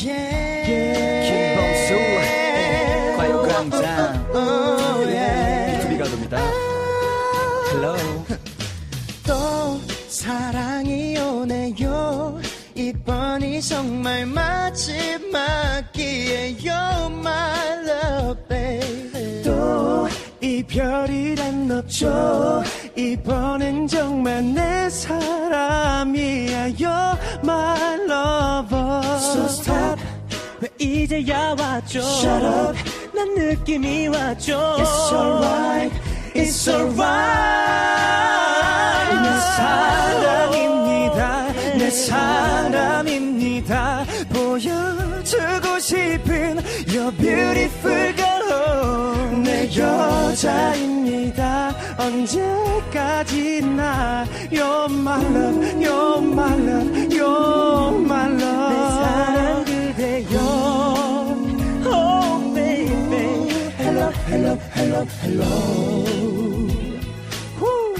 김범수. 과요광장 비투비가 돕니다. 헬로 또 사랑이 오네요. 이번이 정말 마지막 기회요 my love baby. 또 이별이란 없죠. 이번엔 정말 내 사람이에요 my lover So stop 왜 이제야 왔죠 Shut up 난 느낌이 왔죠 It's alright It's alright 내 사랑입니다 내 사람입니다 보여주고 싶은 You're beautiful girl 내 여자입니다 언제까지나 You're my love You're my love Hello hello hello hello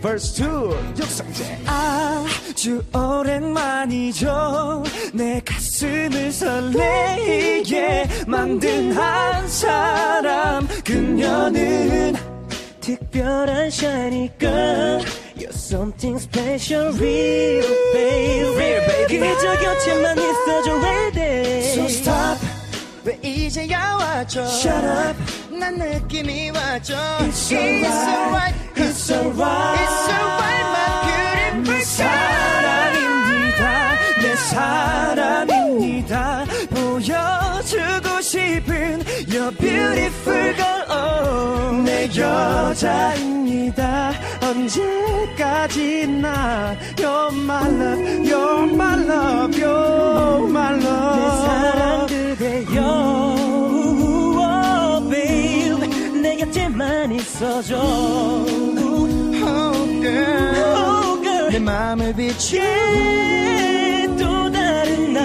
Verse 2 육성재 아주 오랜만이죠 내 가슴을 설레게 만든 한 사람 그녀는 특별한 shiny girl You're something special real baby Real baby. 곁에만 있어줘 day So stop 왜 이제야 왔죠 Shut up 난 느낌이 왔죠 It's alright It's alright It's alright my beautiful 내 사랑입니다 내 사람입니다 보여주고 싶은 You're beautiful girl oh, 내 여자입니다 언제까지나 You're my love You're my love You're my love 있어줘 oh, girl. Oh, girl. 내 맘을 비춘 또 다른 나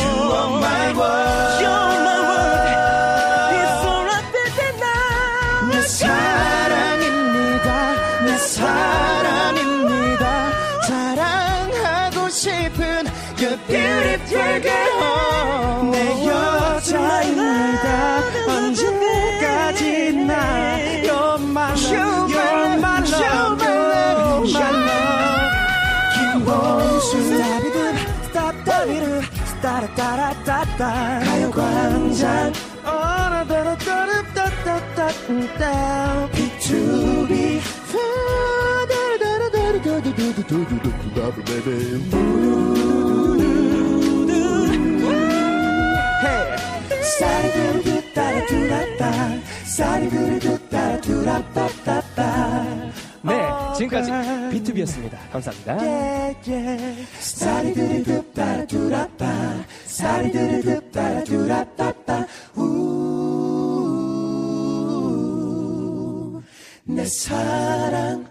You are my world You're my world It's alright baby now 내 사랑입니다 내 사랑입니다 사랑하고 싶은 You're beautiful girl 가요광장 어라다라따라따따따따 B2B 사리두두따라 두라따. 사리두두따라 두라따따따 네 지금까지 비투비였습니다. 감사합니다. 사리두두따라두라따 사리두두따라두라따따 우내 사랑